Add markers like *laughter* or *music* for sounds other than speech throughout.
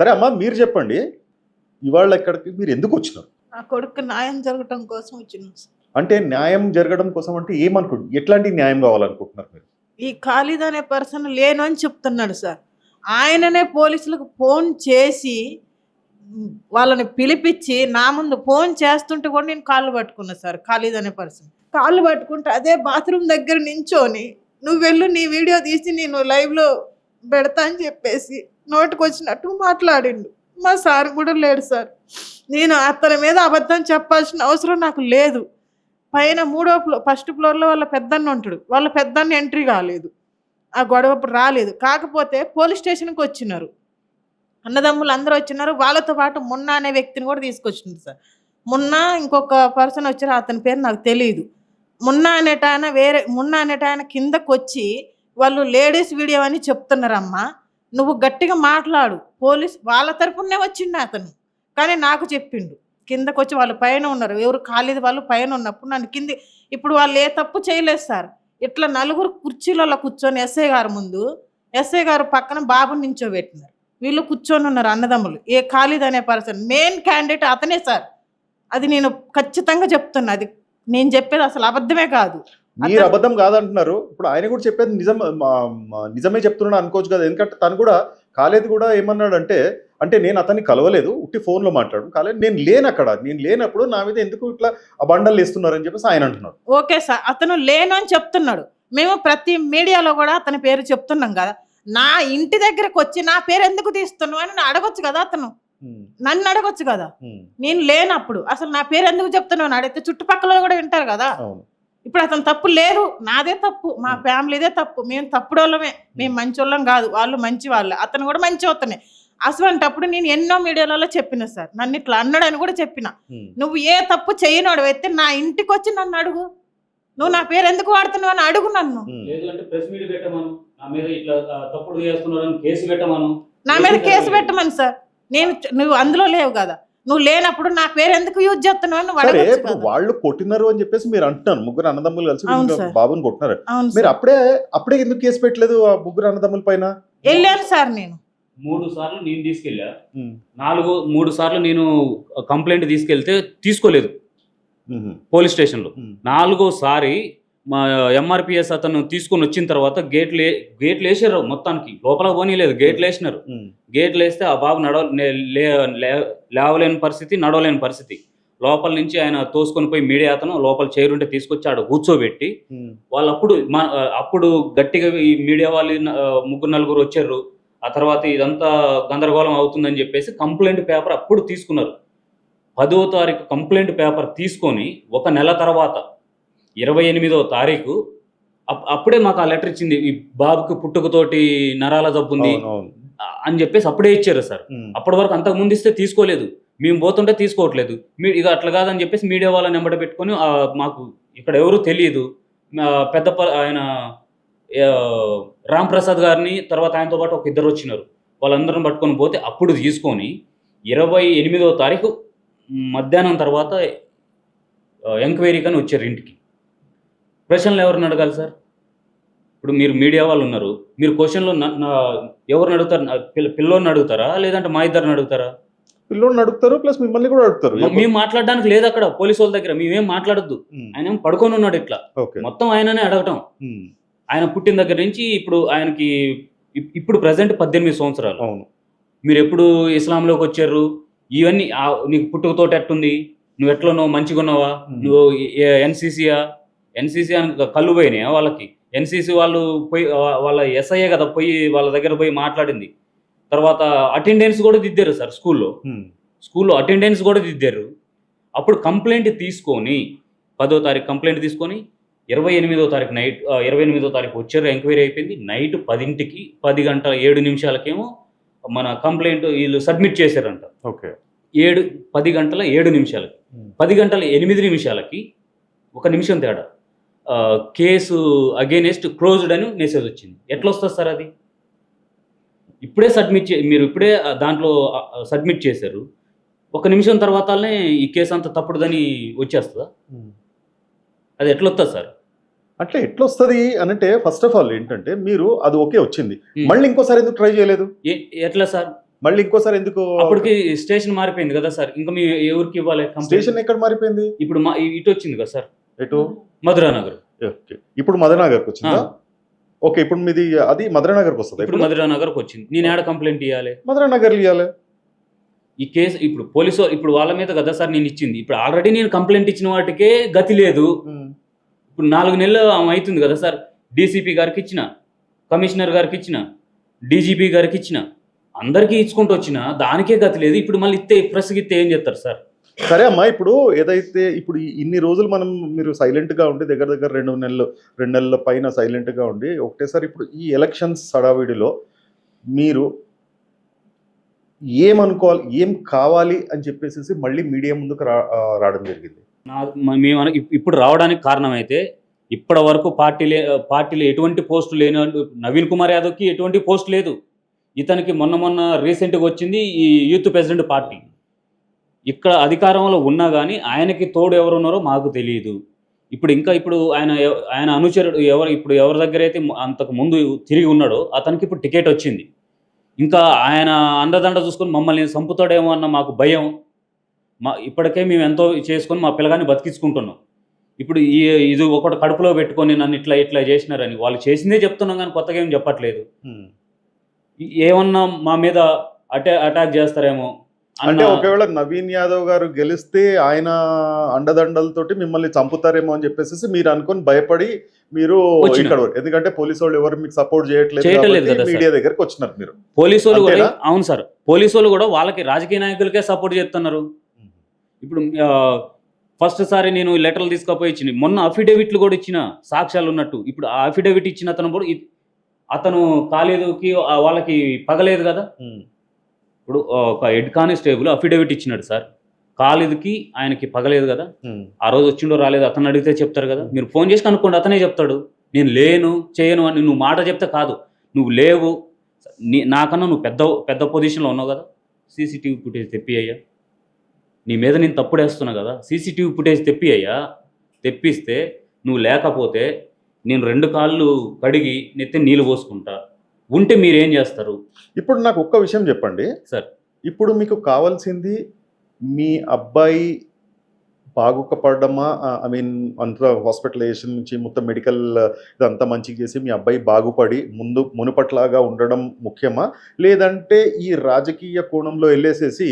సరే అమ్మా మీరు చెప్పండి. ఇవాళ ఇక్కడికి మీరు ఎందుకు వచ్చినారు? నా కొడుకు న్యాయం జరగటం కోసం వచ్చినాం సార్. అంటే న్యాయం జరగడం కోసం అంటే ఏమనుకుంటు ఎట్లాంటి న్యాయం కావాలనుకుంటున్నారు మీరు? ఈ ఖాళీద్ అనే పర్సన్ లేను అని చెప్తున్నాడు సార్. ఆయననే పోలీసులకు ఫోన్ చేసి ఉమ్, వాళ్ళని పిలిపించి నా ముందు ఫోన్ చేస్తుంటే కూడా నేను కాళ్ళు పట్టుకున్నా సార్ ఖాళీద్ అనే పర్సన్. కాళ్ళు పట్టుకుంటే అదే బాత్రూమ్ దగ్గర నించోని నువ్వు వెళ్ళు నీ వీడియో తీసి నేను లైవ్లో పెడతా అని చెప్పేసి నోటికి వచ్చినట్టు మాట్లాడిండు. మా సార్ కూడా లేడు సార్. నేను అతని మీద అబద్ధం చెప్పాల్సిన అవసరం నాకు లేదు. పైన మూడో ఫ్లో ఫస్ట్ ఫ్లోర్లో వాళ్ళ పెద్దన్న ఉంటాడు. వాళ్ళ పెద్దన్న ఎంట్రీ కాలేదు. ఆ గొడవ రాలేదు. కాకపోతే పోలీస్ స్టేషన్కి వచ్చినారు. అన్నదమ్ములు అందరూ వచ్చినారు. వాళ్ళతో పాటు మున్నా అనే వ్యక్తిని కూడా తీసుకొచ్చింది సార్. మున్నా ఇంకొక పర్సన్ వచ్చారు. అతని పేరు నాకు తెలియదు మున్నా అనేట ఆయన వేరే మున్నా అనేట ఆయన కిందకు వచ్చి వాళ్ళు లేడీస్ వీడియో అని చెప్తున్నారమ్మా. నువ్వు గట్టిగా మాట్లాడు. పోలీస్ వాళ్ళ తరపునే వచ్చిండు అతను. కానీ నాకు చెప్పిండు. కిందకు వచ్చి వాళ్ళు పైన ఉన్నారు. ఎవరు కాలేదు వాళ్ళు పైన ఉన్నప్పుడు నన్ను కింది ఇప్పుడు వాళ్ళు ఏ తప్పు చేయలేదు సార్. ఇట్లా నలుగురు కుర్చీలలో కూర్చొని ఎస్ఐ గారు ముందు ఎస్ఐ గారు పక్కన బాబుని నించోబెట్టినారు. వీళ్ళు కూర్చొని ఉన్నారు అన్నదమ్ములు. ఏ ఖాళీద్ అనే పర్సన్. మెయిన్ క్యాండిడేట్ అతనే సార్. అది నేను ఖచ్చితంగా చెప్తున్నా. అది నేను చెప్పేది అసలు అబద్ధమే కాదు. మీరు అబద్ధం కాదంటున్నారు. ఇప్పుడు ఆయన కూడా చెప్పేది నిజం నిజమే చెప్తున్నాడు అనుకోవచ్చు కదా. ఎందుకంటే తను కూడా కాలేదు కూడా ఏమన్నాడంటే అంటే నేను అతన్ని కలవలేదు ఉట్టి ఫోన్లో మాట్లాడు కాలేదు. నేను లేను అక్కడ. నేను లేనప్పుడు నా మీద ఎందుకు ఇట్లా అబండలు వేస్తున్నారని చెప్పేసి ఆయన అంటున్నాడు. Okay sir. అతను లేను అని చెప్తున్నాడు. మేము ప్రతి మీడియాలో కూడా అతని పేరు చెప్తున్నాం కదా. నా ఇంటి దగ్గరకు వచ్చి నా పేరు ఎందుకు తీస్తున్నావు అని అడగొచ్చు కదా అతను. నన్ను అడగొచ్చు కదా. నేను లేనప్పుడు. అసలు నా పేరు ఎందుకు చెప్తున్నావు అని అడిగితే చుట్టుపక్కల కూడా వింటారు కదా. ఇప్పుడు అతను తప్పు లేదు. నాదే తప్పు. మా. ఫ్యామిలీదే తప్పు. మేము తప్పుడోళ్ళమే. మేము మంచోళ్ళం కాదు. వాళ్ళు మంచి వాళ్ళే అతను కూడా మంచి అవుతానే అసలు నేను ఎన్నో మీడియాలలో చెప్పిన సార్. నన్ను ఇట్లా అన్నాడని కూడా చెప్పిన. నువ్వు ఏ తప్పు చేయనోడు అయితే నా ఇంటికి వచ్చి నన్ను అడుగు. నువ్వు నా పేరు ఎందుకు వాడుతున్నావు అని అడుగు నన్ను. ఉమ్. లేదు అంటే ప్రెస్ మీట్ పెట్టమను. నా మీద కేసు పెట్టమను. నా మీద కేసు పెట్టమని. సార్. నేను నువ్వు అందులో లేవు కదా. నువ్వు లేనప్పుడు నా పేరు ఎందుకు యూజ్ చేస్తున్నావు. వాళ్ళు కొట్టినారు అని చెప్పేసి మీరు అంటున్నారు. ముగ్గురు అన్నదమ్ములు కలిసి. బాబుని కొట్టినారు. మీరు. అప్పుడే అప్పుడే ఎందుకు కేసు పెట్టలేదు ఆ ముగ్గురు అన్నదమ్ముల పైన? వెళ్ళాను సార్ నేను. మూడు సార్లు నేను తీసుకెళ్ళా. నాలుగు మూడు సార్లు నేను కంప్లైంట్ తీసుకెళ్తే తీసుకోలేదు. పోలీస్ స్టేషన్లో. నాలుగోసారి మా ఎంఆర్పిఎస్ అతను తీసుకొని వచ్చిన తర్వాత గేట్లు గేట్లు వేసారు మొత్తానికి. లోపల పోనీలేదు గేట్లు వేసినారు గేట్లు వేస్తే ఆ బాబు నడవ లేవలేని పరిస్థితి నడవలేని పరిస్థితి. లోపల నుంచి ఆయన తోసుకొని పోయి మీడియా అతను లోపల చేరుంటే తీసుకొచ్చి ఆడ కూర్చోబెట్టి. వాళ్ళు అప్పుడు మా అప్పుడు గట్టిగా ఈ మీడియా వాళ్ళు ముగ్గురు నలుగురు వచ్చారు. ఆ తర్వాత ఇదంతా గందరగోళం అవుతుందని చెప్పేసి కంప్లైంట్ పేపర్ అప్పుడు తీసుకున్నారు. పదో తారీఖు కంప్లైంట్ పేపర్ తీసుకొని ఒక నెల తర్వాత ఇరవై ఎనిమిదో తారీఖు. అప్- అప్పుడే మాకు ఆ లెటర్ ఇచ్చింది ఈ బాబుకి పుట్టుకతోటి నరాల జబ్బు ఉంది. అని చెప్పేసి అప్పుడే ఇచ్చారు సార్. అప్పటి వరకు అంతకు ముందు ఇస్తే తీసుకోలేదు. మేము పోతుంటే తీసుకోవట్లేదు. మీ ఇక అట్లా కాదని చెప్పేసి మీడియా వాళ్ళని నెంబర్ పెట్టుకొని మాకు ఇక్కడ ఎవరు తెలియదు. పెద్ద ఆయన రామ్ ప్రసాద్ గారిని తర్వాత ఆయనతో పాటు ఒక ఇద్దరు వచ్చినారు. వాళ్ళందరం పట్టుకొని పోతే అప్పుడు తీసుకొని ఇరవై ఎనిమిదో తారీఖు మధ్యాహ్నం తర్వాత ఎంక్వైరీ కానీ వచ్చారు ఇంటికి. ప్రశ్నలు ఎవరిని అడగాలి సార్? ఇప్పుడు మీరు మీడియా వాళ్ళు ఉన్నారు. మీరు క్వశ్చన్లో ఎవరిని అడుగుతారు? పిల్లోని అడుగుతారా? లేదంటే మా ఇద్దరిని అడుగుతారా? పిల్లోడిని అడుగుతారు ప్లస్ మిమ్మల్ని కూడా అడుగుతారు. మేము మాట్లాడడానికి లేదు అక్కడ పోలీసు వాళ్ళ దగ్గర. మేమేం మాట్లాడొద్దు. ఆయన ఏం పడుకొని ఉన్నాడు ఇట్లా. మొత్తం ఆయననే అడగటం. ఆయన పుట్టిన దగ్గర నుంచి ఇప్పుడు ఆయనకి ఇప్- ఇప్పుడు ప్రజెంట్ పద్దెనిమిది సంవత్సరాలు. అవును. మీరు ఎప్పుడు ఇస్లాంలోకి వచ్చారు? ఇవన్నీ నీకు పుట్టుకతోటి ఎట్టుంది? నువ్వు ఎట్లా నువ్వు మంచిగా ఉన్నావా. నువ్వు ఎన్సీసీయా? ఎన్సీసీ అని కళ్ళు పోయినాయా వాళ్ళకి? ఎన్సీసీ వాళ్ళు పోయి వాళ్ళ ఎస్ఐఏ కదా పోయి వాళ్ళ దగ్గర పోయి మాట్లాడింది. తర్వాత అటెండెన్స్ కూడా దిద్దారు సార్ స్కూల్లో. స్కూల్లో అటెండెన్స్ కూడా దిద్దారు. అప్పుడు కంప్లైంట్ తీసుకొని పదో తారీఖు కంప్లైంట్ తీసుకొని ఇరవై ఎనిమిదో తారీఖు నైట్ ఇరవై ఎనిమిదో తారీఖు వచ్చారు ఎంక్వైరీ అయిపోయింది. నైట్ పదింటికి పది గంటల ఏడు నిమిషాలకేమో మన కంప్లైంట్ వీళ్ళు సబ్మిట్ చేశారంట. ఓకే. ఏడు పది గంటల ఏడు నిమిషాలకి. పది గంటల ఎనిమిది నిమిషాలకి ఒక నిమిషం తేడా. కేసు అగేనెస్ట్ క్లోజ్డ్ అని మెసేజ్ వచ్చింది. ఎట్లా వస్తుంది సార్ అది? ఇప్పుడే సబ్మిట్ చే మీరు ఇప్పుడే దాంట్లో సబ్మిట్ చేశారు. ఒక నిమిషం తర్వాతనే ఈ కేసు అంత తప్పుడుదని వచ్చేస్తుందా. అది ఎట్లా వస్తుంది సార్? అట్లా ఎట్లా వస్తుంది అనంటే ఫస్ట్ ఆఫ్ ఆల్ ఏంటంటే మీరు అది ఓకే వచ్చింది. మళ్ళీ ఇంకోసారి ఎందుకు ట్రై చేయలేదు? ఏ- ఎట్లా సార్? మళ్ళీ ఇంకోసారి ఎందుకు? అప్పటికి స్టేషన్ మారిపోయింది కదా సార్. ఇంకా మీ ఎవరికి ఇవ్వాలి? స్టేషన్ ఎక్కడ మారిపోయింది? ఇప్పుడు మా ఇటు వచ్చింది కదా సార్. ఎటు? మధురా నగర్ ఓకే ఇప్పుడు మదనగర్కి వచ్చిందా. ఓకే ఇప్పుడు మీది అది మదనగర్కి వస్తుంది ఇప్పుడు మధురా నగర్కి వచ్చింది. నేను ఏడ కంప్లైంట్ ఇవ్వాలి మదనగర్ ఇవ్వాలి ఈ కేసు ఇప్పుడు పోలీసు ఇప్పుడు వాళ్ళ మీద కదా సార్ నేను ఇచ్చింది. ఇప్పుడు ఆల్రెడీ నేను కంప్లైంట్ ఇచ్చిన వాటికే గతి లేదు. ఇప్పుడు నాలుగు నెలలు అవుతుంది కదా సార్. డీసీపీ గారికి ఇచ్చిన కమిషనర్ గారికి ఇచ్చిన డీజీపీ గారికి ఇచ్చిన అందరికీ ఇచ్చుకుంటూ వచ్చిన దానికే గతి లేదు. ఇప్పుడు మళ్ళీ ఇస్తే ప్రెస్కి ఇస్తే ఏం చేస్తారు సార్? సరే అమ్మా ఇప్పుడు ఏదైతే ఇప్పుడు ఇన్ని రోజులు మనం మీరు సైలెంట్గా ఉండి దగ్గర దగ్గర రెండు నెలలు రెండు నెలల పైన సైలెంట్గా ఉండి ఒకటేసారి ఇప్పుడు ఈ ఎలక్షన్స్ సడావిడిలో మీరు ఏమనుకోవాలి ఏం కావాలి అని చెప్పేసి మళ్ళీ మీడియా ముందుకు రా రావడం జరిగింది. మేము ఇప్పుడు రావడానికి కారణం అయితే ఇప్పటి వరకు పార్టీ లే పార్టీలో ఎటువంటి పోస్టు లేని నవీన్ కుమార్ యాదవ్కి ఎటువంటి పోస్ట్ లేదు. ఇతనికి మొన్న మొన్న రీసెంట్గా వచ్చింది ఈ యూత్ ప్రెసిడెంట్ పార్టీ. ఇక్కడ అధికారంలో ఉన్నా కానీ ఆయనకి తోడు ఎవరు ఉన్నారో మాకు తెలియదు. ఇప్పుడు ఇంకా ఇప్పుడు ఆయన ఆయన అనుచరుడు ఎవరు ఇప్పుడు ఎవరి దగ్గర అయితే అంతకు ముందు తిరిగి ఉన్నాడో అతనికి ఇప్పుడు టికెట్ వచ్చింది. ఇంకా ఆయన అండదండ చూసుకొని మమ్మల్ని చంపుతాడేమో అన్న మాకు భయం. మా ఇప్పటికే మేము ఎంతో చేసుకొని మా పిల్లగాన్ని బతికించుకుంటున్నాం. ఇప్పుడు ఈ ఇది ఒకటి కడుపులో పెట్టుకొని నన్ను ఇట్లా ఇట్లా చేసినారని వాళ్ళు చేసిందే చెప్తున్నాం కానీ కొత్తగా ఏం చెప్పట్లేదు. ఏమన్నా మా మీద అటా అటాక్ చేస్తారేమో అంటే ఒకవేళ నవీన్ యాదవ్ గారు గెలిస్తే ఆయన అండదండలతోటి మిమ్మల్ని చంపుతారేమో అని చెప్పేసి మీరు అనుకొని భయపడి మీరు. ఇక్కడ ఎందుకంటే పోలీసు వాళ్ళు ఎవరు మీకు సపోర్ట్ చేయట్లేదు. మీడియా దగ్గరకు వచ్చినారు మీరు. పోలీసు వాళ్ళు? అవును సార్. పోలీసు వాళ్ళు కూడా వాళ్ళకి రాజకీయ నాయకులకే సపోర్ట్ చేస్తున్నారు. ఇప్పుడు ఫస్ట్ సారి నేను లెటర్లు తీసుకుపోయి ఇచ్చింది. మొన్న అఫిడవిట్లు కూడా ఇచ్చిన సాక్ష్యాలు ఉన్నట్టు. ఇప్పుడు ఆ అఫిడవిట్ ఇచ్చిన అతను కూడా అతను కాలేదుకి వాళ్ళకి పగలేదు కదా? ఇప్పుడు ఒక హెడ్ కానిస్టేబుల్ అఫిడవిట్ ఇచ్చినాడు సార్. కాలేదుకి ఆయనకి పగలేదు కదా. ఆ రోజు వచ్చిండో రాలేదు అతను అడిగితే చెప్తారు కదా. మీరు ఫోన్ చేసి కనుక్కోండి అతనే చెప్తాడు. నేను లేను చేయను అని నువ్వు మాట చెప్తే కాదు. నువ్వు లేవు. నీ నాకన్నా నువ్వు పెద్ద పెద్ద పొజిషన్లో ఉన్నావు కదా. సీసీటీవీ ఫుటేజ్ తెప్పి అయ్యా. నీ మీద నేను తప్పుడు వేస్తున్నా కదా. సీసీటీవీ ఫుటేజ్ తెప్పి అయ్యా. తెప్పిస్తే నువ్వు లేకపోతే నేను రెండు కాళ్ళు కడిగి నెత్తి నీళ్ళు పోసుకుంటా. ఉంటే మీరేం చేస్తారు? ఇప్పుడు నాకు ఒక్క విషయం చెప్పండి. సార్. ఇప్పుడు మీకు కావాల్సింది మీ అబ్బాయి బాగుపడమా ఐ మీన్ అంత హాస్పిటలైజేషన్ నుంచి మొత్తం మెడికల్ ఇదంతా మంచిగా చేసి మీ అబ్బాయి బాగుపడి ముందు మునుపట్లాగా ఉండడం ముఖ్యమా? లేదంటే ఈ రాజకీయ కోణంలో వెళ్ళేసేసి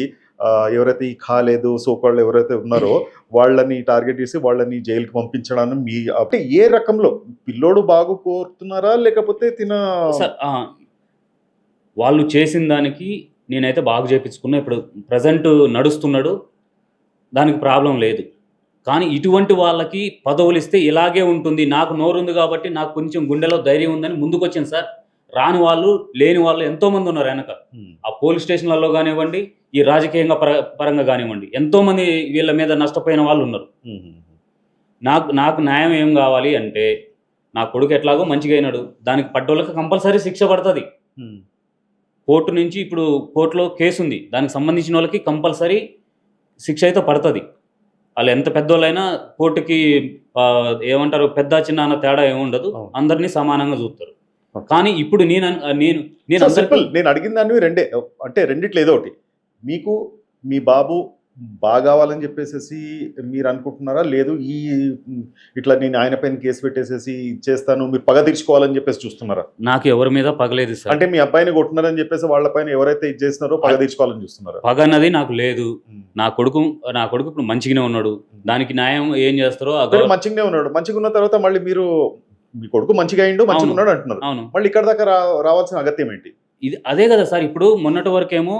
ఎవరైతే ఈ కాలేదు సోకాళ్ళు ఎవరైతే ఉన్నారో *laughs* వాళ్ళని టార్గెట్ చేసి వాళ్ళని జైలుకి పంపించడానికి మీ అంటే ఏ రకంలో? పిల్లోడు బాగు కోరుతున్నారా? లేకపోతే తిన వాళ్ళు చేసిన దానికి నేనైతే బాగా చేపించుకున్నా. ఇప్పుడు ప్రజెంట్ నడుస్తున్నాడు దానికి ప్రాబ్లం లేదు. కానీ ఇటువంటి వాళ్ళకి పదవులు ఇస్తే ఇలాగే ఉంటుంది. నాకు నోరుంది కాబట్టి నాకు కొంచెం గుండెలో ధైర్యం ఉందని ముందుకు వచ్చింది సార్. రాని వాళ్ళు లేని వాళ్ళు ఎంతోమంది ఉన్నారు వెనక. ఆ పోలీస్ స్టేషన్లలో కానివ్వండి ఈ రాజకీయంగా పర పరంగా కానివ్వండి ఎంతోమంది వీళ్ళ మీద నష్టపోయిన వాళ్ళు ఉన్నారు. నాకు నాకు న్యాయం ఏం కావాలి అంటే నా కొడుకు ఎట్లాగో మంచిగా అయినాడు. దానికి పడ్డోళ్ళకి కంపల్సరీ శిక్ష పడుతుంది. కోర్టు నుంచి ఇప్పుడు కోర్టులో కేసు ఉంది దానికి సంబంధించిన వాళ్ళకి కంపల్సరీ శిక్ష అయితే పడుతుంది. వాళ్ళు ఎంత పెద్దోళ్ళైనా కోర్టుకి ఏమంటారు పెద్ద చిన్న అన్న తేడా ఏమి ఉండదు అవును. అందరినీ సమానంగా చూస్తారు. కానీ ఇప్పుడు నేను నేను నేను సింపుల్ నేను అడిగిన దాన్ని రెండే. అంటే రెండిట్లో ఏదో ఒకటి. మీకు మీ బాబు బాగావాలని చెప్పేసి మీరు అనుకుంటున్నారా? లేదు ఈ ఇట్లా నేను ఆయన పైన కేసు పెట్టేసేసి చేస్తాను మీరు పగ తీర్చుకోవాలని చెప్పేసి చూస్తున్నారా? నాకు ఎవరి మీద పగలేదు సార్. అంటే మీ అబ్బాయిని కొట్టున్నారని చెప్పేసి వాళ్ళ పైన ఎవరైతే ఇది చేస్తున్నారో పగ తీర్చుకోవాలని చూస్తున్నారా? పగ అన్నది నాకు లేదు. నా కొడుకు నా కొడుకు ఇప్పుడు మంచిగానే ఉన్నాడు. దానికి న్యాయం ఏం చేస్తారో మంచిగానే ఉన్నాడు. మంచిగా ఉన్న తర్వాత మళ్ళీ మీరు మీ కొడుకు మంచిగా అయిండు మంచిగా. ఉన్నాడు అంటున్నారు. అవును. మళ్ళీ ఇక్కడ దాకా రావాల్సిన అగత్యం ఏంటి? ఇది అదే కదా సార్ ఇప్పుడు మొన్నటి వరకేమో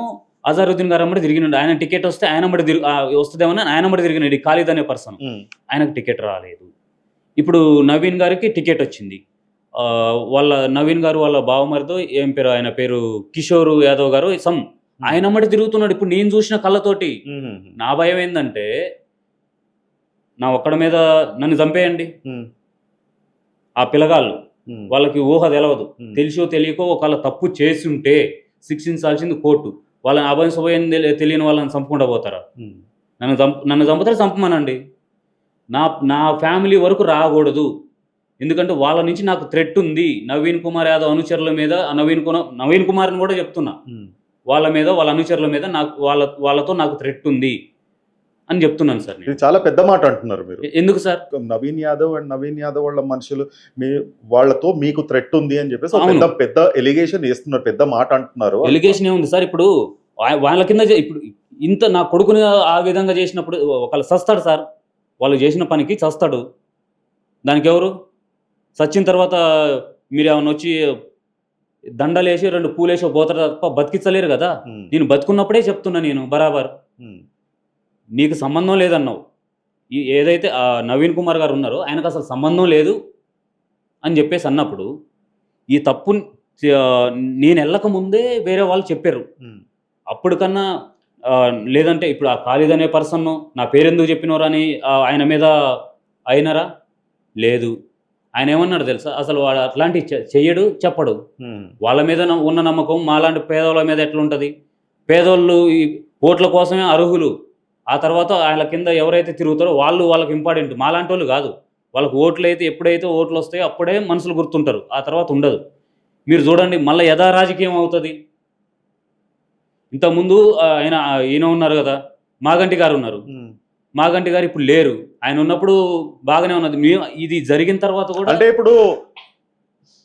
అజారుద్దీన్ గారు అమ్మడి తిరిగినాడు ఆయన టికెట్ వస్తే ఆయన అమ్మడి తిరిగి వస్తుందేమో ఆయన అమ్మడి తిరిగినాడు ఖాళీద్ అనే పర్సన్ ఆయనకు టికెట్ రాలేదు. ఇప్పుడు నవీన్ గారికి టికెట్ వచ్చింది. వాళ్ళ నవీన్ గారు వాళ్ళ బావమరితో ఏం పేరు ఆయన పేరు కిషోర్ యాదవ్ గారు సమ్. ఆయన అమ్మడి తిరుగుతున్నాడు. ఇప్పుడు నేను చూసిన కళ్ళతోటి. నా భయం ఏంటంటే నా ఒక్కడ మీద నన్ను చంపేయండి. ఆ పిల్లగాళ్ళు వాళ్ళకి ఊహ తెలవదు. తెలిసో తెలియకో ఒకవేళ తప్పు చేసి ఉంటే శిక్షించాల్సింది కోర్టు. వాళ్ళని అభయం తెలియని వాళ్ళని చంపుకుంటూ పోతారా? నన్ను చంపు నన్ను చంపితే చంపమనండి. నా నా ఫ్యామిలీ వరకు రాకూడదు. ఎందుకంటే వాళ్ళ నుంచి నాకు థ్రెట్ ఉంది. నవీన్ కుమార్ యాదవ్ అనుచరుల మీద నవీన్ కుమార్ నవీన్ కుమార్ని కూడా చెప్తున్నా. వాళ్ళ మీద వాళ్ళ అనుచరుల మీద నాకు వాళ్ళ వాళ్ళతో నాకు థ్రెట్ ఉంది. అని చెప్తున్నాను సార్ ఇది చాలా పెద్ద మాట అంటున్నారు మీరు. ఎందుకు సార్? నవీన్ యాదవ్ అండ్ నవీన్ యాదవ్ వాళ్ళ మనుషులు మీ వాళ్ళతో మీకు థ్రెట్ ఉంది అని చెప్పేసి. పెద్ద పెద్ద ఎలిగేషన్ వేస్తున్నారు పెద్ద మాట అంటున్నారు. ఎలిగేషన్ ఏముంది సార్? ఇప్పుడు వాళ్ళ కింద ఇప్పుడు ఇంత నా కొడుకుని ఆ విధంగా చేసినప్పుడు ఒకళ్ళు చస్తాడు సార్. వాళ్ళు చేసిన పనికి చస్తాడు. దానికి ఎవరు? చచ్చిన తర్వాత మీరు ఏమైనా వచ్చి దండలేసి రెండు పూలేసి పోతారు తప్ప బతికించలేరు కదా. నేను బతుకున్నప్పుడే చెప్తున్నా నేను బరాబర్. నీకు సంబంధం లేదన్నావు. ఈ ఏదైతే నవీన్ కుమార్ గారు ఉన్నారో ఆయనకు అసలు సంబంధం లేదు అని చెప్పేసి అన్నప్పుడు ఈ తప్పు నేను వెళ్ళక ముందే వేరే వాళ్ళు చెప్పారు. ఉమ్, అప్పటికన్నా ఆ, లేదంటే ఇప్పుడు ఆ ఖాళీద్ అనే పర్సన్ నా పేరెందుకు చెప్పినోరు అని ఆయన మీద అయినరా? లేదు. ఆయన ఏమన్నాడు తెలుసా? అసలు వాడు అట్లాంటి చెయ్యడు చెప్పడు. వాళ్ళ మీద ఉన్న నమ్మకం మాలాంటి పేదవాళ్ళ మీద ఎట్లుంటుంది? పేదోళ్ళు ఈ ఓట్ల కోసమే అర్హులు. ఆ తర్వాత వాళ్ళ కింద ఎవరైతే తిరుగుతారో వాళ్ళు వాళ్ళకి ఇంపార్టెంట్. మాలాంటి వాళ్ళు కాదు. వాళ్ళకి ఓట్లు అయితే ఎప్పుడైతే ఓట్లు వస్తాయో అప్పుడే మనుషులు గుర్తుంటారు. ఆ తర్వాత ఉండదు. మీరు చూడండి మళ్ళీ యథా రాజకీయం అవుతుంది. ఇంతకుముందు ఆయన ఈయన ఉన్నారు కదా మాగంటి గారు ఉన్నారు. మాగంటి గారు ఇప్పుడు లేరు. ఆయన ఉన్నప్పుడు బాగానే ఉన్నది. మేము ఇది జరిగిన తర్వాత కూడా అంటే ఇప్పుడు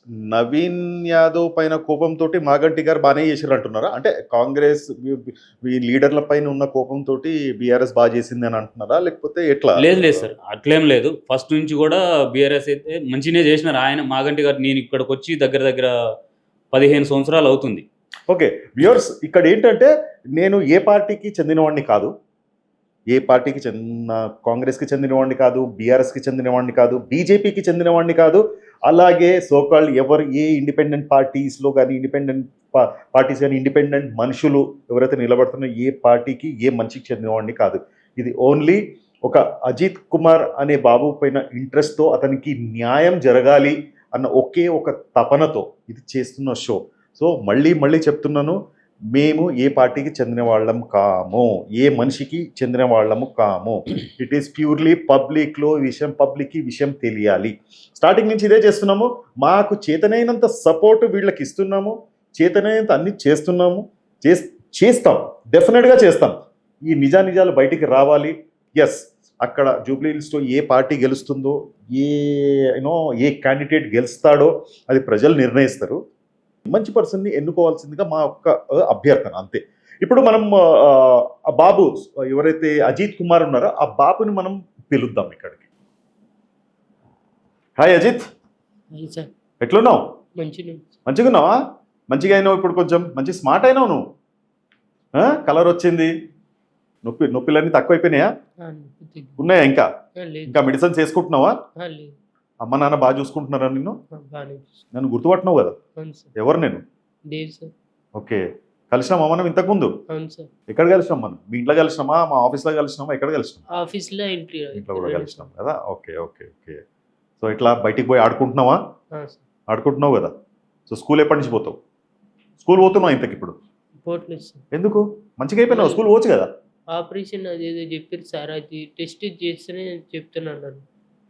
నవీన్ యాదవ్ పైన కోపంతో మాగంటి గారు బాగానే చేసారు అంటున్నారా అంటే కాంగ్రెస్ ఈ- ఈ లీడర్ల పైన ఉన్న కోపంతో బీఆర్ఎస్ బాగా చేసింది అని అంటున్నారా? లేకపోతే ఎట్లా? లేదు లేదు సార్. అట్లేం లేదు. ఫస్ట్ నుంచి కూడా బీఆర్ఎస్ అయితే మంచినే చేసినారు. ఆయన మాగంటి గారు నేను ఇక్కడికి వచ్చి దగ్గర దగ్గర పదిహేను సంవత్సరాలు అవుతుంది. ఓకే. వ్యూవర్స్ ఇక్కడ ఏంటంటే నేను ఏ పార్టీకి చెందినవాడిని కాదు. ఏ పార్టీకి చెందిన కాంగ్రెస్కి చెందినవాడిని కాదు బీఆర్ఎస్కి చెందినవాడిని కాదు బీజేపీకి చెందినవాడిని కాదు. అలాగే సోకాల్ ఎవరు ఏ ఇండిపెండెంట్ పార్టీస్లో కానీ ఇండిపెండెంట్ పార్టీస్ కానీ ఇండిపెండెంట్ మనుషులు ఎవరైతే నిలబడుతున్నారో ఏ పార్టీకి ఏ మనిషికి చెందినవాడిని కాదు. ఇది ఓన్లీ ఒక అజిత్ కుమార్ అనే బాబు పైన ఇంట్రెస్ట్తో అతనికి న్యాయం జరగాలి అన్న ఒకే ఒక తపనతో ఇది చేస్తున్న షో సో మళ్ళీ మళ్ళీ చెప్తున్నాను మేము ఏ పార్టీకి చెందిన వాళ్ళం కాము ఏ మనిషికి చెందిన వాళ్ళము కాము. ఇట్ ఈస్ ప్యూర్లీ పబ్లిక్లో విషయం పబ్లిక్కి ఈ విషయం తెలియాలి. స్టార్టింగ్ నుంచి ఇదే చేస్తున్నాము. మాకు చేతనైనంత సపోర్ట్ వీళ్ళకి ఇస్తున్నాము. చేతనైనంత అన్ని చేస్తున్నాము. చే చేస్తాం. డెఫినెట్గా చేస్తాం. ఈ నిజానిజాలు బయటికి రావాలి. ఎస్ అక్కడ జూబ్లీ హిల్స్లో ఏ పార్టీ గెలుస్తుందో ఏ యూనో ఏ క్యాండిడేట్ గెలుస్తాడో అది ప్రజలు నిర్ణయిస్తారు. మంచి పర్సన్ని ఎన్నుకోవాల్సిందిగా మా యొక్క అభ్యర్థన అంతే. ఇప్పుడు మనం బాబు ఎవరైతే అజిత్ కుమార్ ఉన్నారో ఆ బాబుని మనం పిలుద్దాం ఇక్కడికి. హాయ్ అజిత్. ఎట్లున్నావు? మంచి మంచిగా ఉన్నావా మంచిగా అయినావు ఇప్పుడు కొంచెం? మంచి స్మార్ట్ అయినావు నువ్వు? కలర్ వచ్చింది. నొప్పి నొప్పిలన్నీ తక్కువైపోయినాయా? ఉన్నాయా ఇంకా? ఇంకా మెడిసిన్స్ వేసుకుంటున్నావా? అమ్మ నాన్న బాగా చూసుకుంటున్నారా నిన్ను. నన్ను గుర్తుపట్టినావు కదా? ఎవరు నేను? ఓకే. కలిసినామా మనం ఇంతకుముందు? అవును సార్. ఎక్కడ కలిసినాం మనం? మీ ఇంట్లో కలిసినామా? మా ఆఫీస్లో కలిసినామా? ఎక్కడ కలిసినాం? ఆఫీస్లో ఇంట్లో ఇంట్లో కూడా కలిసినాం కదా? Okay okay okay. సో ఇట్లా బయటికి పోయి ఆడుకుంటున్నావా? ఆడుకుంటున్నావు కదా? సో స్కూల్ ఎప్పటి నుంచి పోతావు? స్కూల్ పోతున్నావు ఇంతకి ఇప్పుడు? ఎందుకు? మంచిగా అయిపోయినావు? స్కూల్ పోవచ్చు కదా? ఆపరేషన్ అదేదో చెప్పారు సార్. అది టెస్ట్ చేస్తేనే చెప్తున్నాను నన్ను.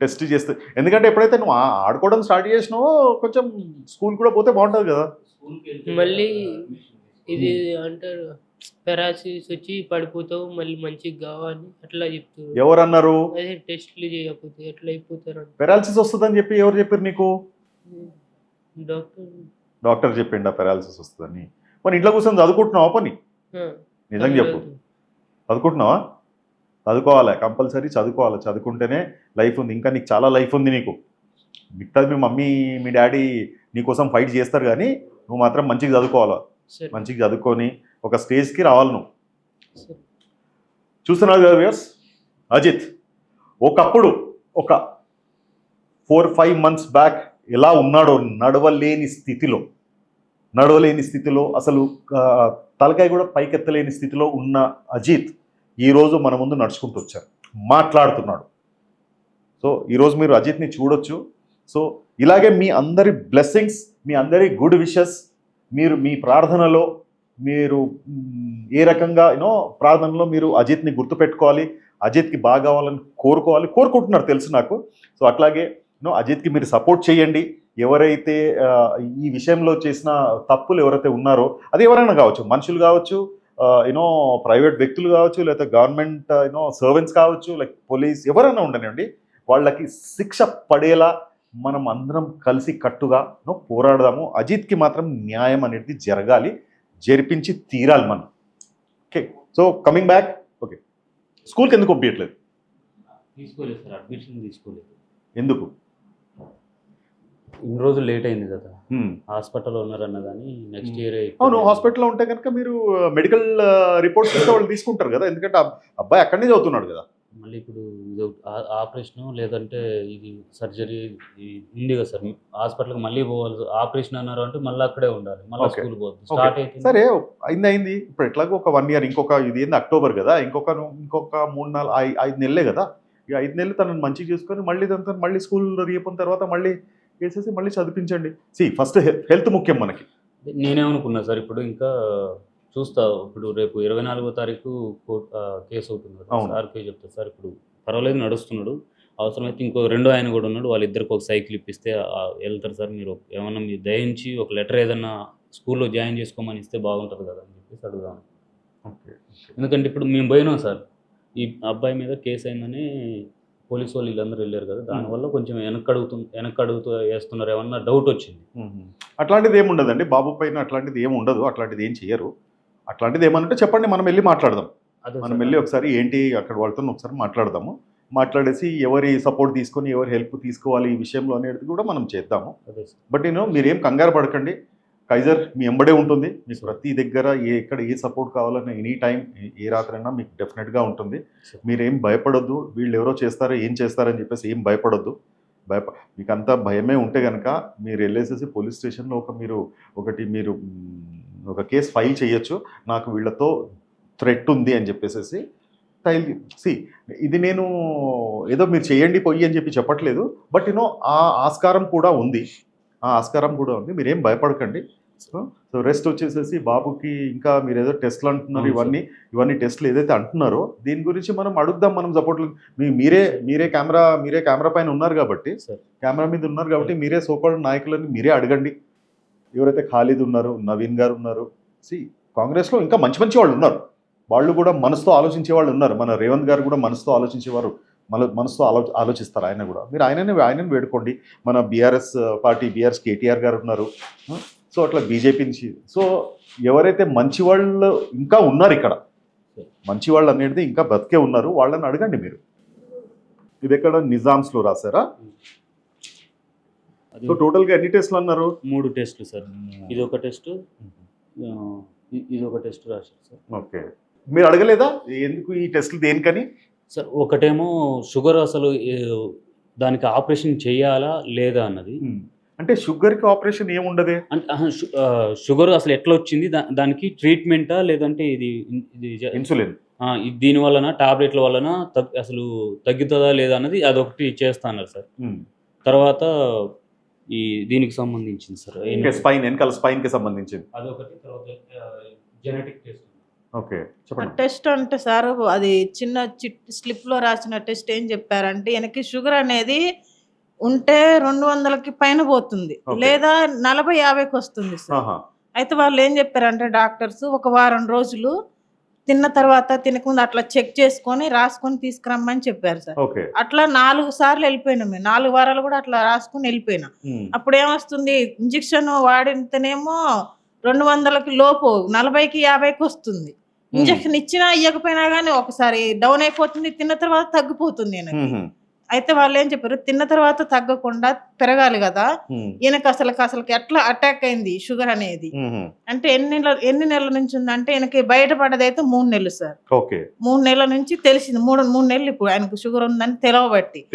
టెస్ట్ చేస్తే. ఎందుకంటే ఎప్పుడైతే నువ్వు ఆడుకోవడం స్టార్ట్ చేసినావో కొంచెం స్కూల్ కూడా పోతే బాగుంటుంది కదా. మళ్ళీ ఇది అంటారు పెరాసిస్ వచ్చి పడిపోతావు మళ్ళీ మంచిగా కావాలి అట్లా చెప్తారు ఎవరు అన్నారు అదే టెస్ట్లు చేయకపోతే ఎట్లా అయిపోతారు అని పెరాలసిస్ వస్తుందని చెప్పి ఎవరు చెప్పారు నీకు? డాక్టర్. డాక్టర్ చెప్పిండా పెరాలసిస్ వస్తుందని? మరి ఇంట్లో కూర్చొని చదువుకుంటున్నావా పని? నిజంగా చెప్పు. చదువుకుంటున్నావా? చదువుకోవాలి కంపల్సరీ చదువుకోవాలి. చదువుకుంటేనే లైఫ్ ఉంది. ఇంకా నీకు చాలా లైఫ్ ఉంది నీకు. మిగతాది మీ మమ్మీ మీ డాడీ నీకోసం ఫైట్ చేస్తారు కానీ నువ్వు మాత్రం మంచిగా చదువుకోవాలి? మంచిగా చదువుకొని ఒక స్టేజ్కి రావాలి నువ్వు. సరే. చూస్తున్నారు కదా వ్యూయర్స్ అజిత్ ఒకప్పుడు ఒక ఫోర్ ఫైవ్ మంత్స్ బ్యాక్ ఎలా ఉన్నాడో నడవలేని స్థితిలో నడవలేని స్థితిలో అసలు తలకాయ కూడా పైకెత్తలేని స్థితిలో ఉన్న అజిత్ ఈరోజు మన ముందు నడుచుకుంటూ వచ్చారు. మాట్లాడుతున్నాడు. సో ఈరోజు మీరు అజిత్ని చూడొచ్చు. సో ఇలాగే మీ అందరి బ్లెస్సింగ్స్ మీ అందరి గుడ్ విషెస్ మీరు మీ ప్రార్థనలో మీరు ఏ రకంగా యూనో ప్రార్థనలో మీరు అజిత్ని గుర్తుపెట్టుకోవాలి అజిత్కి బాగా కావాలని కోరుకోవాలి కోరుకుంటున్నారు తెలుసు నాకు. సో అట్లాగే యూనో అజిత్కి మీరు సపోర్ట్ చేయండి. ఎవరైతే ఈ విషయంలో చేసిన తప్పులు ఎవరైతే ఉన్నారో అది ఎవరైనా కావచ్చు మనుషులు కావచ్చు యూనో ప్రైవేట్ వ్యక్తులు కావచ్చు లేకపోతే గవర్నమెంట్ యూనో సర్వెంట్స్ కావచ్చు లైక్ పోలీస్ ఎవరైనా ఉండనివ్వండి వాళ్ళకి శిక్ష పడేలా మనం అందరం కలిసి కట్టుగా పోరాడదాము. అజిత్కి మాత్రం న్యాయం అనేది జరగాలి. జరిపించి తీరాలి మనం. Okay so coming back okay స్కూల్కి ఎందుకు పంపించట్లేదు తీసుకోలేదు సార్ అడ్మిషన్ తీసుకోలేదు. ఎందుకు? ఇన్ని రోజులు లేట్ అయింది కదా. హాస్పిటల్లో ఉన్నారన్న కానీ నెక్స్ట్ ఇయర్ అవును హాస్పిటల్లో ఉంటే కనుక మీరు మెడికల్ రిపోర్ట్స్ వాళ్ళు తీసుకుంటారు కదా. ఎందుకంటే అబ్బాయి అక్కడనే చదువుతున్నాడు కదా. మళ్ళీ ఇప్పుడు ఆపరేషన్ లేదంటే ఇది సర్జరీ ఉంది కదా సార్. హాస్పిటల్కి మళ్ళీ పోవాలి ఆపరేషన్ అన్నారు అంటే మళ్ళీ అక్కడే ఉండాలి. మళ్ళీ. స్కూల్ పోతుంది స్టార్ట్ అయితే సరే అయింది అయింది. ఇప్పుడు ఎట్లాగో ఒక వన్ ఇయర్ ఇంకొక ఇది ఏంది అక్టోబర్ కదా. ఇంకొక ఇంకొక మూడు నాలుగు ఐదు నెలలే కదా. ఇక ఐదు నెలలు తనని మంచిగా చేసుకొని మళ్ళీ దాంతో మళ్ళీ స్కూల్ రీపోయిన తర్వాత మళ్ళీ వేసేసి మళ్ళీ చదివించండి. సి ఫస్ట్ హెల్త్ ముఖ్యం మనకి. నేనేమనుకున్నా సార్ ఇప్పుడు ఇంకా చూస్తా ఇప్పుడు రేపు ఇరవై నాలుగో తారీఖు కేసు అవుతుంది కదా. అవును. సార్కే చెప్తా సార్ ఇప్పుడు పర్వాలేదు నడుస్తున్నాడు. అవసరమైతే ఇంకో రెండో ఆయన కూడా ఉన్నాడు వాళ్ళిద్దరికి ఒక సైకిల్ ఇప్పిస్తే వెళ్తారు సార్ మీరు. ఏమన్నా మీరు దయించి ఒక లెటర్ ఏదన్నా స్కూల్లో జాయిన్ చేసుకోమని ఇస్తే బాగుంటుంది కదా అని చెప్పేసి అడుగుదాం. ఎందుకంటే ఇప్పుడు మేము పోయినాం సార్. ఈ అబ్బాయి మీద కేసు అయిందని పోలీసు వాళ్ళు వీళ్ళందరూ వెళ్ళారు కదా. దానివల్ల కొంచెం వెనక్కి అడుగుతూ వేస్తున్నారు ఏమన్నా డౌట్ వచ్చింది? అట్లాంటిది ఏమి ఉండదండి. బాబు పైన అట్లాంటిది ఏమి ఉండదు. అట్లాంటిది ఏం చేయరు అట్లాంటిది ఏమనంటే చెప్పండి మనం వెళ్ళి మాట్లాడదాం. అదే మనం. వెళ్ళి ఒకసారి ఏంటి అక్కడ వాళ్ళతో ఒకసారి మాట్లాడదాము. మాట్లాడేసి ఎవరి సపోర్ట్ తీసుకొని ఎవరి హెల్ప్ తీసుకోవాలి ఈ విషయంలో అనేది కూడా మనం చేద్దాము. బట్ నేను మీరేం కంగారు పడకండి. కైజర్ మీ ఎంబడే ఉంటుంది. మీకు ప్రతి దగ్గర ఏ ఎక్కడ ఏ సపోర్ట్ కావాలన్నా ఎనీ టైం ఏ రాత్రైనా మీకు డెఫినెట్గా ఉంటుంది. మీరేం భయపడొద్దు. వీళ్ళు ఎవరో చేస్తారో ఏం చేస్తారని చెప్పేసి ఏం భయపడొద్దు. భయప మీకు అంతా భయమే ఉంటే కనుక మీరు వెళ్ళేసేసి పోలీస్ స్టేషన్లో ఒక మీరు ఒకటి మీరు మ్, ఒక కేసు ఫైల్ చేయొచ్చు. నాకు వీళ్ళతో థ్రెట్ ఉంది అని చెప్పేసి ఫైల్ సి ఇది నేను ఏదో మీరు చేయండి పొయ్యి అని చెప్పి చెప్పట్లేదు. బట్ యూనో ఆ ఆస్కారం కూడా ఉంది. ఆ ఆస్కారం కూడా ఉంది. మీరేం భయపడకండి. సో సో రెస్ట్ వచ్చేసేసి బాబుకి ఇంకా మీరు ఏదో టెస్ట్లు అంటున్నారు. ఇవన్నీ ఇవన్నీ టెస్ట్లు ఏదైతే అంటున్నారో దీని గురించి మనం అడుగుదాం మనం సపోర్ట్ మీ మీరే మీరే కెమెరా మీరే కెమెరా పైన ఉన్నారు కాబట్టి. కెమెరా మీద ఉన్నారు కాబట్టి మీరే సోకాల్ నాయకులని మీరే అడగండి. ఎవరైతే ఖాళీద్ ఉన్నారు నవీన్ గారు ఉన్నారు. సి కాంగ్రెస్లో ఇంకా మంచి మంచి వాళ్ళు ఉన్నారు. వాళ్ళు కూడా మనసుతో ఆలోచించే వాళ్ళు ఉన్నారు. మన రేవంత్ గారు కూడా మనసుతో ఆలోచించేవారు. మన మనసుతో ఆలో ఆలోచిస్తారు ఆయన కూడా. మీరు ఆయనని ఆయనని వేడుకోండి. మన బీఆర్ఎస్ పార్టీ బీఆర్ఎస్ కేటీఆర్ గారు ఉన్నారు. సో అట్లా బీజేపీ నుంచి. సో ఎవరైతే మంచి వాళ్ళు ఇంకా ఉన్నారు ఇక్కడ మంచి వాళ్ళు అనేది ఇంకా బతికే ఉన్నారు వాళ్ళని అడగండి మీరు. ఇది ఎక్కడ నిజామ్స్లో రాశారా? సో టోటల్గా ఎన్ని టెస్ట్లు అన్నారు? మూడు టెస్ట్లు సార్. ఇది ఒక టెస్ట్. ఇది ఒక టెస్ట్ రాశారు సార్. ఓకే. మీరు అడగలేదా? ఎందుకు ఈ టెస్ట్లు దేనికని? సార్ ఒకటేమో షుగర్ అసలు దానికి ఆపరేషన్ చేయాలా లేదా అన్నది. అంటే షుగర్కి ఆపరేషన్ ఏముండదే? షుగర్ అసలు ఎట్లా వచ్చింది? దానికి ట్రీట్మెంటా? లేదంటే ఇది ఇది ఇన్సులిన్. దీని వలన టాబ్లెట్ల వలన అసలు తగ్గుతుందా లేదా అన్నది అదొకటి చేస్తాన్నారు సార్. తర్వాత ఈ దీనికి సంబంధించింది సార్. స్పైన్ వెనకాల స్పైన్కి సంబంధించింది. అదొకటి తర్వాత జెనెటిక్ టెస్ట్. ఓకే చెప్పండి. టెస్ట్ అంటే సార్ అది చిన్న చిట్ స్లిప్లో రాసిన టెస్ట్ ఏం చెప్పారంటే ఈయనకి షుగర్ అనేది ఉంటే రెండు వందలకి పైన పోతుంది. లేదా నలభై యాభైకి వస్తుంది సార్. అయితే వాళ్ళు ఏం చెప్పారంటే డాక్టర్స్ ఒక వారం రోజులు తిన్న తర్వాత తినకుండా అట్లా చెక్ చేసుకొని రాసుకొని తీసుకురమ్మని చెప్పారు సార్. అట్లా నాలుగు సార్లు వెళ్ళిపోయినాం మేము. నాలుగు వారాలు కూడా అట్లా రాసుకొని వెళ్ళిపోయినా. అప్పుడు ఏమొస్తుంది? ఇంజక్షన్ వాడితేనేమో రెండు వందలకి లోపు నలభైకి యాభైకి వస్తుంది. ఇంజక్షన్ ఇచ్చినా ఇవ్వకపోయినా కానీ ఒకసారి డౌన్ అయిపోతుంది తిన్న తర్వాత తగ్గిపోతుంది ఉమ్. అయితే వాళ్ళు ఏం చెప్పారు? తిన్న తర్వాత తగ్గకుండా పెరగాలి కదా. ఈయనకి అసలు అసలు ఎట్లా అటాక్ అయింది షుగర్ అనేది. అంటే ఎన్ని నెల- ఎన్ని నెలల నుంచి ఉందంటే ఈయనకి బయటపడేది అయితే మూడు నెలలు సార్. ఓకే. మూడు నెలల నుంచి తెలిసింది. మూడు మూడు నెలలు ఇప్పుడు ఆయనకు షుగర్ ఉందని తెలవబట్టి.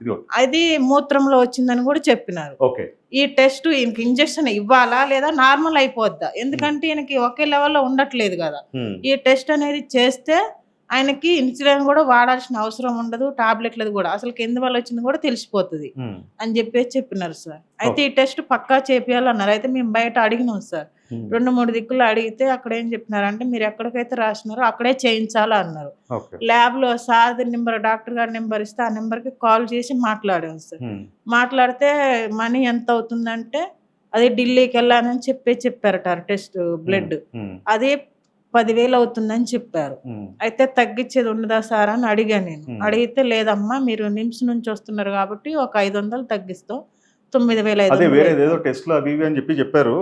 ఇదిగో. అది మూత్రంలో వచ్చిందని కూడా చెప్పినారు. ఈ టెస్ట్ ఈయనకి ఇంజెక్షన్ ఇవ్వాలా లేదా నార్మల్ అయిపోద్దా? ఎందుకంటే ఈయనకి ఒకే లెవెల్లో ఉండట్లేదు కదా. ఈ టెస్ట్ అనేది చేస్తే ఆయనకి ఇన్సులిన్ కూడా వాడాల్సిన అవసరం ఉండదు టాబ్లెట్లది కూడా. అసలు ఎందువల్ల వచ్చింది కూడా తెలిసిపోతుంది. అని చెప్పేసి చెప్పినారు సార్. అయితే ఈ టెస్ట్ పక్కా చేపియాలన్నారు. అయితే మేము బయట అడిగినాం సార్. రెండు మూడు దిక్కులు అడిగితే అక్కడ ఏం చెప్పినారంటే మీరు ఎక్కడికైతే రాసినారో అక్కడే చేయించాలా అన్నారు. ఓకే. ల్యాబ్లో సార్ నెంబర్ డాక్టర్ గారి నెంబర్ ఇస్తే ఆ నెంబర్కి కాల్ చేసి మాట్లాడాను సార్. మాట్లాడితే మనీ ఎంత అవుతుందంటే అది ఢిల్లీకి వెళ్ళానని చెప్పి చెప్పారట టెస్ట్ బ్లడ్. అది పదివేలు అవుతుందని చెప్పారు. అయితే తగ్గించేది ఉండదా సార్ అని అడిగాను నేను. అడిగితే లేదమ్మా మీరు నిమ్స్ నుంచి వస్తున్నారు కాబట్టి ఒక ఐదు వందలు తగ్గిస్తాం తొమ్మిది వేల అదే వేరే. ఏదో టెస్ట్లు అవి ఇవి అని చెప్పి చెప్పారు.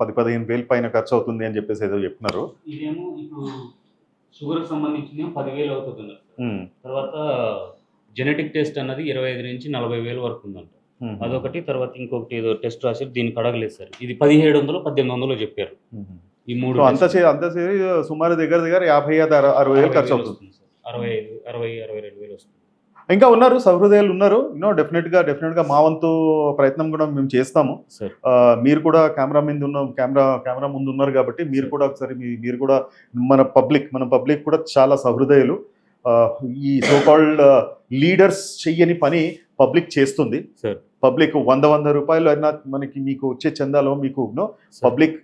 పది పదిహేను వేలు పైన ఖర్చు అవుతుంది అని చెప్పేసి ఏదో చెప్పినారు. ఇదేమో ఇప్పుడు షుగర్కి సంబంధించిన పదివేలు అవుతుంది తర్వాత జెనెటిక్ టెస్ట్ అన్నది ఇరవై ఐదు నుంచి నలభై వేలు వరకు ఉందంట. అదొకటి తర్వాత ఇంకొకటి ఏదో టెస్ట్ రాసి దీనికి అడగలేదు సార్. ఇది పదిహేడు వందలు పద్దెనిమిది వందలు చెప్పారు. ఈ మూడు అంత అంత సుమారు దగ్గర దగ్గర యాభై ఐదు అర- అరవై వేలు ఖర్చు అవుతుంది. అరవై ఐదు అరవై అరవై రెండు వేలు వస్తుంది. ఇంకా ఉన్నారు సహృదయాలు ఉన్నారు. యూనో డెఫినెట్గా డెఫినెట్గా మా వంతు ప్రయత్నం కూడా మేము చేస్తాము. మీరు కూడా కెమెరా మీద ఉన్న కెమెరా కెమెరా ముందు ఉన్నారు కాబట్టి మీరు కూడా ఒకసారి మీరు కూడా మన పబ్లిక్ మన పబ్లిక్ కూడా చాలా సహృదయులు. ఈ సోకాల్డ్ లీడర్స్ చెయ్యని పని పబ్లిక్ చేస్తుంది. సార్. పబ్లిక్ వంద వంద రూపాయలు అయినా మనకి మీకు వచ్చే చందాలో మీకు పబ్లిక్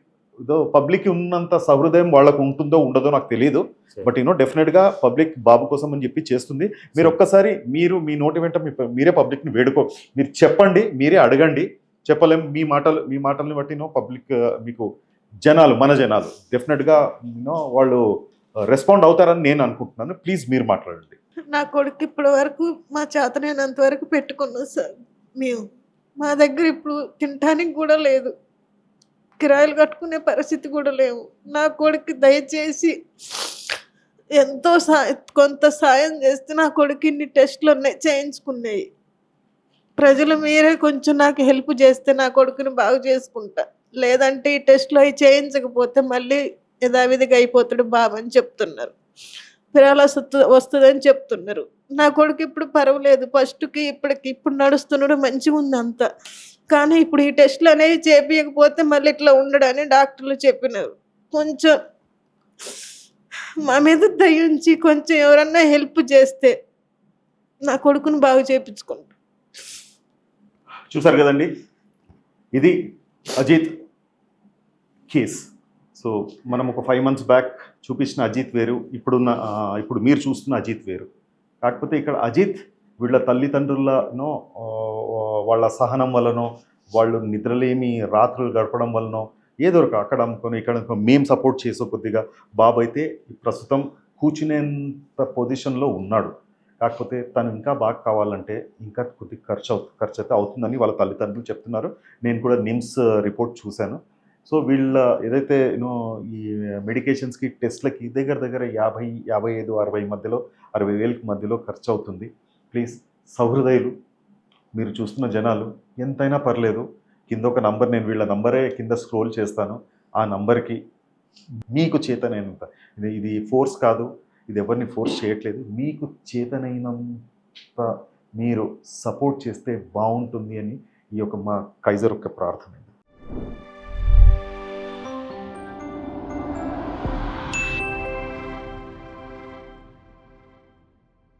పబ్లిక్ ఉన్నంత సహృదయం వాళ్ళకు ఉంటుందో ఉండదో నాకు తెలియదు. బట్ యూనో డెఫినెట్గా పబ్లిక్ బాబు కోసం అని చెప్పి చేస్తుంది. మీరు. ఒక్కసారి మీరు మీ నోటి వెంట మీరే పబ్లిక్ని వేడుకో. మీరు చెప్పండి మీరే అడగండి. చెప్పలేం మీ మాటలు మీ మాటల్ని బట్టి నో పబ్లిక్ మీకు జనాలు మన జనాలు డెఫినెట్గా యూనో వాళ్ళు రెస్పాండ్ అవుతారని నేను అనుకుంటున్నాను. ప్లీజ్ మీరు మాట్లాడండి. నా కొడుకు ఇప్పటి వరకు మా చేతనైనంత వరకు పెట్టుకున్నాం సార్. మేము. మా దగ్గర ఇప్పుడు తినటానికి కూడా లేదు. కిరాయిలు కట్టుకునే పరిస్థితి కూడా లేవు. నా కొడుకు దయచేసి ఎంతో సా కొంత సాయం చేస్తే నా కొడుకు ఇన్ని టెస్ట్లు ఉన్నాయి చేయించుకున్నాయి. ప్రజలు మీరే కొంచెం నాకు హెల్ప్ చేస్తే నా కొడుకుని బాగు చేసుకుంటా. లేదంటే ఈ టెస్ట్లో అవి చేయించకపోతే మళ్ళీ యథావిధిగా అయిపోతాడు బాబని అని చెప్తున్నారు. పిరాలస్ వస్తుందని చెప్తున్నారు. నా కొడుకు ఇప్పుడు పర్వాలేదు. ఫస్ట్కి ఇప్పటికి ఇప్పుడు నడుస్తున్నాడు మంచిగా ఉంది అంతా. కానీ ఇప్పుడు ఈ టెస్ట్లు అనేవి చేపించకపోతే మళ్ళీ ఇట్లా ఉండడని డాక్టర్లు చెప్పినారు. కొంచెం మా మీద దయించి కొంచెం ఎవరన్నా హెల్ప్ చేస్తే నా కొడుకుని బాగు చేయించుకుంటా చూసారు కదండి? ఇది అజిత్ కేస్. సో మనం ఒక ఫైవ్ మంత్స్ బ్యాక్ చూపించిన అజిత్ వేరు ఇప్పుడున్న ఇప్పుడు మీరు చూస్తున్న అజిత్ వేరు. కాకపోతే ఇక్కడ అజిత్ వీళ్ళ తల్లిదండ్రులనో వాళ్ళ సహనం వలనో వాళ్ళు నిద్రలేమి రాత్రులు గడపడం వలనో ఏదో ఒక అక్కడ అమ్ముకొని ఇక్కడ మేము సపోర్ట్ చేసే కొద్దిగా బాబు అయితే ప్రస్తుతం కూర్చునేంత పొజిషన్లో ఉన్నాడు. కాకపోతే తను ఇంకా బాగా కావాలంటే ఇంకా కొద్ది ఖర్చు అవు ఖర్చు అయితే అవుతుందని వాళ్ళ తల్లిదండ్రులు చెప్తున్నారు. నేను కూడా నిమ్స్ రిపోర్ట్ చూశాను. సో వీళ్ళ ఏదైతే యూనో ఈ మెడికేషన్స్కి టెస్ట్లకి దగ్గర దగ్గర యాభై యాభై ఐదు అరవై మధ్యలో అరవై వేలకి మధ్యలో ఖర్చు అవుతుంది. ప్లీజ్ సహృదయులు మీరు చూస్తున్న జనాలు ఎంతైనా పర్లేదు. కింద ఒక నంబర్ నేను వీళ్ళ నంబరే కింద స్క్రోల్ చేస్తాను. ఆ నంబర్కి మీకు చేతనైనంత ఇది ఇది ఫోర్స్ కాదు ఇది ఎవరిని ఫోర్స్ చేయట్లేదు. మీకు చేతనైనంత మీరు సపోర్ట్ చేస్తే బాగుంటుంది అని ఈ యొక్క మా కైజర్ యొక్క ప్రార్థన.